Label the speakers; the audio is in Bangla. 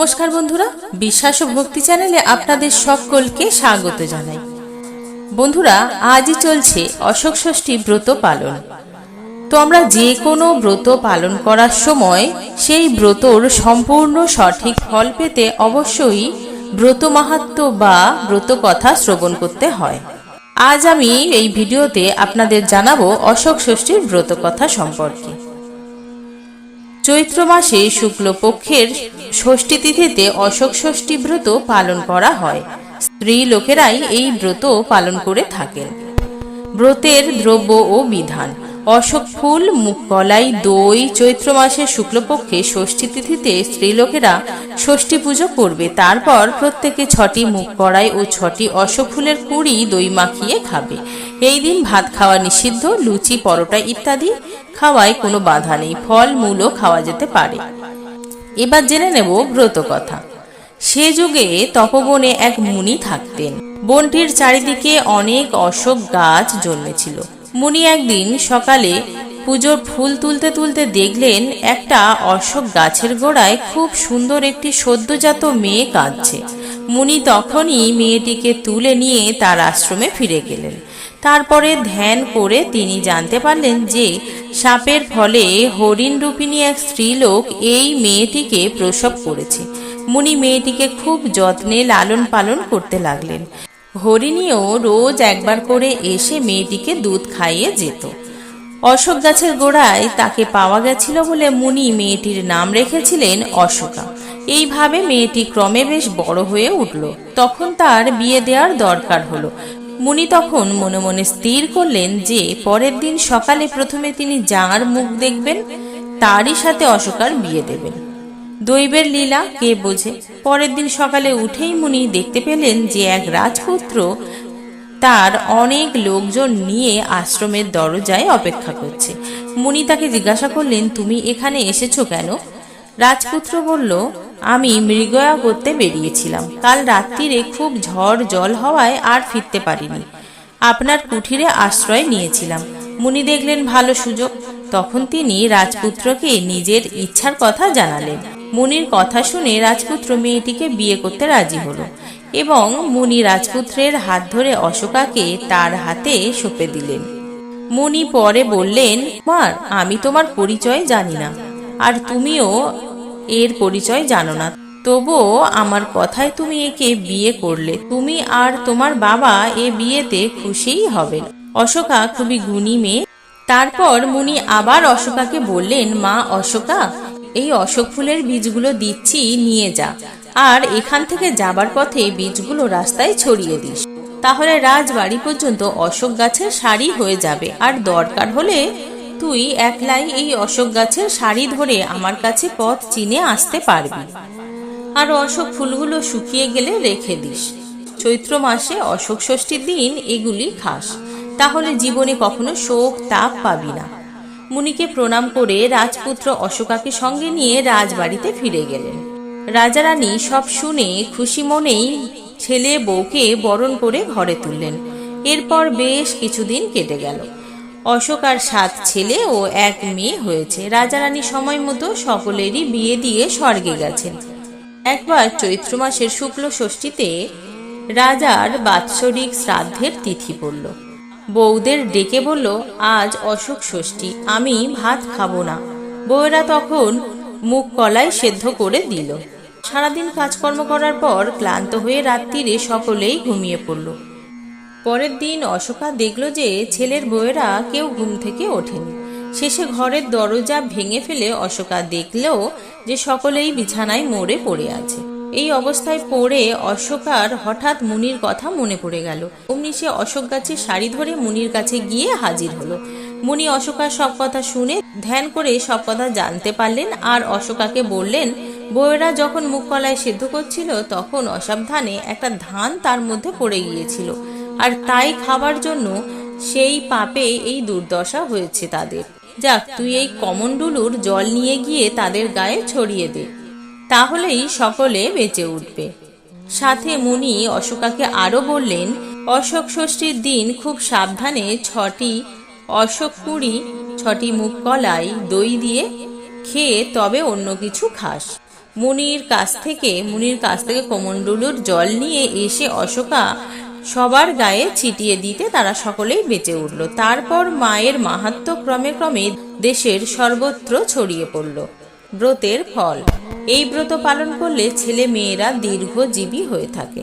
Speaker 1: নমস্কার বন্ধুরা, বিশ্বাস ও ভক্তি চ্যানেলে আপনাদের সকলকে স্বাগত জানাই। বন্ধুরা, আজই চলছে অশোক ষষ্ঠী ব্রত পালন। তো আমরা যে কোনো ব্রত পালন করার সময় সেই ব্রতর সম্পূর্ণ সঠিক ফল পেতে অবশ্যই ব্রত মাহাত্ম বা ব্রত কথা শ্রবণ করতে হয়। আজ আমি এই ভিডিওতে আপনাদের জানাব অশোক ষষ্ঠীর ব্রত কথা সম্পর্কে। চৈত্র মাসে শুক্লপক্ষের ষষ্ঠী তিথিতে অশোক ষষ্ঠী ব্রত পালন করা হয়। স্ত্রী লোকেরাই এই ব্রত পালন করে থাকেন। ব্রতের দ্রব্য ও বিধান। অশোক ফুল মুখকলাই দই চৈত্র মাসের শুক্লপক্ষে ষষ্ঠী তিথিতে স্ত্রীলোকেরা ষষ্ঠী পুজো করবে। তারপর প্রত্যেকে ছটি মুখ কড়াই ও ছটি অশোক ফুলের কুড়ি, দই মাখিয়ে খাবে। এই দিন ভাত খাওয়া নিষিদ্ধ, লুচি, পরোটা ইত্যাদি খাওয়ায় কোনো বাধা নেই ফল মূলও খাওয়া যেতে পারে। এবার জেনে নেব ব্রত কথা। সে যুগে তপবনে এক মুনি থাকতেন। বনটির চারিদিকে অনেক অশোক গাছ জন্মেছিল। মুনি একদিন সকালে পুজোর ফুল তুলতে তুলতে দেখলেন, একটা অশোক গাছের গোড়ায় খুব সুন্দর একটি সদ্যজাত মেয়ে কাঁদছে। মুনি তখনই মেয়েটিকে তুলে নিয়ে তার আশ্রমে ফিরে গেলেন। তারপরে ধ্যান করে তিনি জানতে পারলেন যে, সাপের ফলে হরিণ রূপিণী এক স্ত্রীলোক এই মেয়েটিকে প্রসব করেছে। মুনি মেয়েটিকে খুব যত্নে লালন পালন করতে লাগলেন। হরিণীও রোজ একবার করে এসে মেয়েটিকে দুধ খাইয়ে যেত। অশোক গাছের গোড়ায় তাকে পাওয়া গেছিল বলে মুনি মেয়েটির নাম রেখেছিলেন অশোকা। এইভাবে মেয়েটি ক্রমে বেশ বড় হয়ে উঠল। তখন তার বিয়ে দেওয়ার দরকার হলো। মুনি তখন মনে মনে স্থির করলেন যে, পরের দিন সকালে প্রথমে তিনি যাঁর মুখ দেখবেন, তারই সাথে অশোকার বিয়ে দেবেন। দৈবের লীলা, কে বোঝে? পরের দিন সকালে উঠেই মুনি দেখতে পেলেন যে, এক রাজপুত্র তার অনেক লোকজন নিয়ে আশ্রমের দরজায় অপেক্ষা করছে। মুনি তাকে জিজ্ঞাসা করলেন, তুমি এখানে এসেছ কেন? রাজপুত্র বলল আমি মৃগয়া করতে বেরিয়েছিলাম। কাল রাত্রিরে খুব ঝড় জল হওয়ায় আর ফিরতে পারিনি। আপনার কুঠিরে আশ্রয় নিয়েছিলাম। মুনি দেখলেন ভালো সুযোগ। তখন তিনি রাজপুত্রকে নিজের ইচ্ছার কথা জানালেন। মুনির কথা শুনে রাজপুত্র মেয়েটিকে বিয়ে করতে রাজি হলো এবং মুনি রাজপুত্রের হাত ধরে অশোকাকে তার হাতে সঁপে দিলেন। মুনি পরে বললেন মার আমি তোমার পরিচয় জানি না। আর তুমিও এর পরিচয় জানো না। তবুও আমার কথায় তুমি একে বিয়ে করলে, তুমি আর তোমার বাবা এ বিয়েতে খুশিই হবেন অশোকা খুবই গুণী মেয়ে। তারপর মুনি আবার অশোকাকে বললেন, মা অশোকা, এই অশোক ফুলের বীজগুলো দিচ্ছি, নিয়ে যা। আর এখান থেকে যাবার পথে বীজগুলো রাস্তায় ছড়িয়ে দিস। তাহলে রাজবাড়ি পর্যন্ত অশোক গাছের সারি হয়ে যাবে। আর দরকার হলে তুই একলাই এই অশোক গাছের সারি ধরে আমার কাছে পথ চিনে আসতে পারবি। আর অশোক ফুলগুলো শুকিয়ে গেলে রেখে দিস। চৈত্র মাসে অশোক ষষ্ঠীর দিন এগুলি খাস। তাহলে জীবনে কখনো শোক তাপ পাবি না। মুনিকে প্রণাম করে রাজপুত্র অশোকাকে সঙ্গে নিয়ে রাজবাড়িতে ফিরে গেলেন। রাজা রানী সব শুনে খুশি মনেই ছেলে বউকে বরণ করে ঘরে তুললেন। এরপর বেশ কিছুদিন কেটে গেল। অশোক আর সাত ছেলে ও এক মেয়ে হয়েছে। রাজা রানী সময় মতো সকলেরই বিয়ে দিয়ে স্বর্গে গেছেন। একবার চৈত্র মাসের শুক্ল ষষ্ঠীতে রাজার বাৎসরিক শ্রাদ্ধের তিথি পড়ল। বউদের ডেকে বলল, আজ অশোক ষষ্ঠী, আমি ভাত খাব না। বউয়েরা তখন মুখ কলাই সেদ্ধ করে দিল। সারাদিন কাজকর্ম করার পর ক্লান্ত হয়ে রাত্রিরে সকলেই ঘুমিয়ে পড়ল। পরের দিন অশোকা দেখল যে ছেলের বউয়েরা কেউ ঘুম থেকে ওঠেনি। শেষে ঘরের দরজা ভেঙে ফেলে অশোকা দেখলেও যে সকলেই বিছানায় মরে পড়ে আছে। এই অবস্থায় পড়ে অশোকার হঠাৎ মুনির কথা মনে পড়ে গেল। অমনি সে অশোক গাছের শাড়ি ধরে মুনির কাছে গিয়ে হাজির হলো। মুনি অশোকার সব কথা শুনে ধ্যান করে সব কথা জানতে পারলেন আর অশোকাকে বললেন, বউয়েরা যখন মুখ কলায় সিদ্ধ করছিল তখন অসাবধানে একটা ধান তার মধ্যে পড়ে গিয়েছিল। আর তাই খাবার জন্য সেই পাপে এই দুর্দশা হয়েছে তাদের। যাক, তুই এই কমণ্ডলুর জল নিয়ে গিয়ে তাদের গায়ে ছড়িয়ে দে। তাহলেই সকলে বেঁচে উঠবে। সাথে মুনি অশোকাকে আরও বললেন, অশোক ষষ্ঠীর দিন খুব সাবধানে ছটি অশোক কুড়ি, ছটি মুখ কলাই, দই দিয়ে খেয়ে তবে অন্য কিছু খাস। মুনির কাছ থেকে, মুনির কাছ থেকে কমণ্ডলুর জল নিয়ে এসে অশোকা সবার গায়ে ছিটিয়ে দিতে তারা সকলেই বেঁচে উঠল। তারপর মায়ের মাহাত্ম ক্রমে ক্রমে দেশের সর্বত্র ছড়িয়ে পড়ল। ব্রতের ফল। এই ব্রত পালন করলে ছেলে মেয়েরা দীর্ঘজীবী হয়ে থাকে।